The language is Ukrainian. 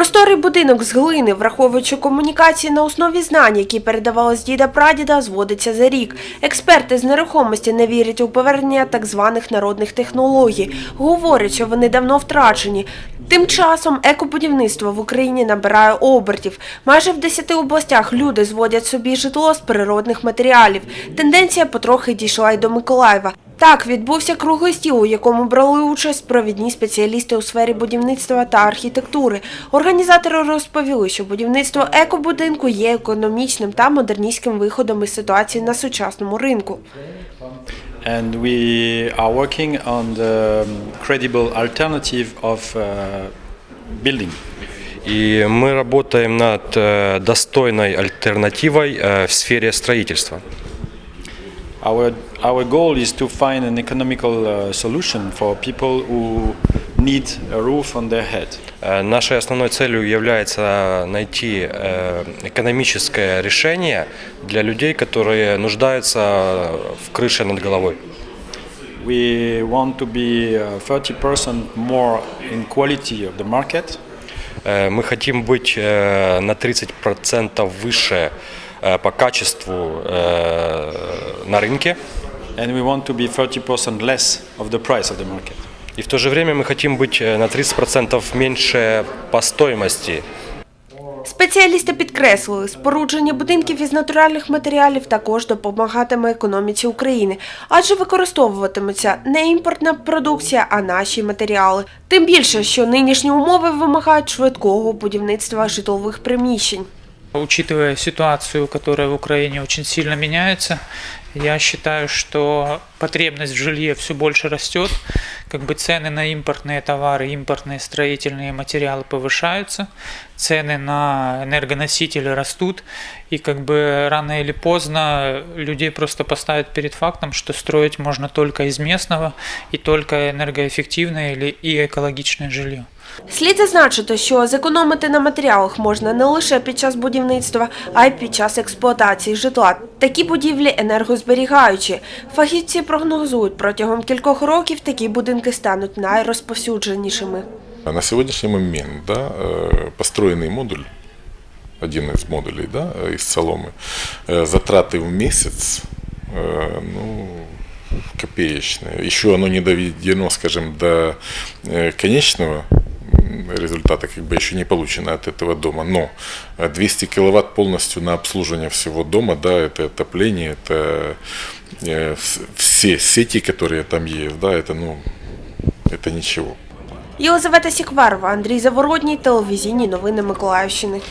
Просторий будинок з глини, враховуючи комунікації на основі знань, які передавали з діда прадіда, зводиться за рік. Експерти з нерухомості не вірять у повернення так званих народних технологій. Говорять, що вони давно втрачені. Тим часом екобудівництво в Україні набирає обертів. Майже в 10 областях люди зводять собі житло з природних матеріалів. Тенденція потрохи дійшла й до Миколаєва. Так, відбувся круглий стіл, у якому брали участь провідні спеціалісти у сфері будівництва та архітектури. Організатори розповіли, що будівництво екобудинку є економічним та модерністським виходом із ситуації на сучасному ринку. and we are working on the um, credible alternative of uh, building. И мы работаем над э, достойной альтернативой э, в сфере строительства. Our, our goal is to find an economical uh, solution for people who need a roof on their head. Э, Нашей основной целью является найти э, экономическое решение для людей, которые нуждаются в крыше над головой. We want to be uh, 30% more in quality of the market Э, Мы хотим быть э, на 30% выше э, по качеству э, на рынке. and we want to be 30% less of the price of the market. И в то же время мы хотим быть э, на 30% меньше по стоимости Спеціалісти підкреслили, спорудження будинків із натуральних матеріалів також допомагатиме економіці України, адже використовуватиметься не імпортна продукція, а наші матеріали. Тим більше, що нинішні умови вимагають швидкого будівництва житлових приміщень. Учитывая ситуацию, которая в Украине очень сильно меняется, я считаю, что потребность в жилье все больше растет, как бы цены на импортные товары, импортные строительные материалы повышаются, цены на энергоносители растут, и как бы рано или поздно людей просто поставят перед фактом, что строить можно только из местного и только энергоэффективное или и экологичное жилье. Слід зазначити, що зекономити на матеріалах можна не лише під час будівництва, а й під час експлуатації житла. Такі будівлі енергозберігаючі. Фахівці прогнозують, протягом кількох років такі будинки стануть найрозповсюдженішими. А На сегодняшний момент да, э, построенный модуль, один из модулей да, э, из соломы, э, затраты в месяц э, ну, копеечные. Еще оно не доведено, скажем, до э, конечного м, результата как бы еще не получено от этого дома. Но э, 200 киловатт полностью на обслуживание всего дома, да, это отопление, это э, вс- все сети, которые там есть, да, это, ну, это ничего. Єлизавета Сікварова, Андрій Завородній, телевізійні новини Миколаївщини.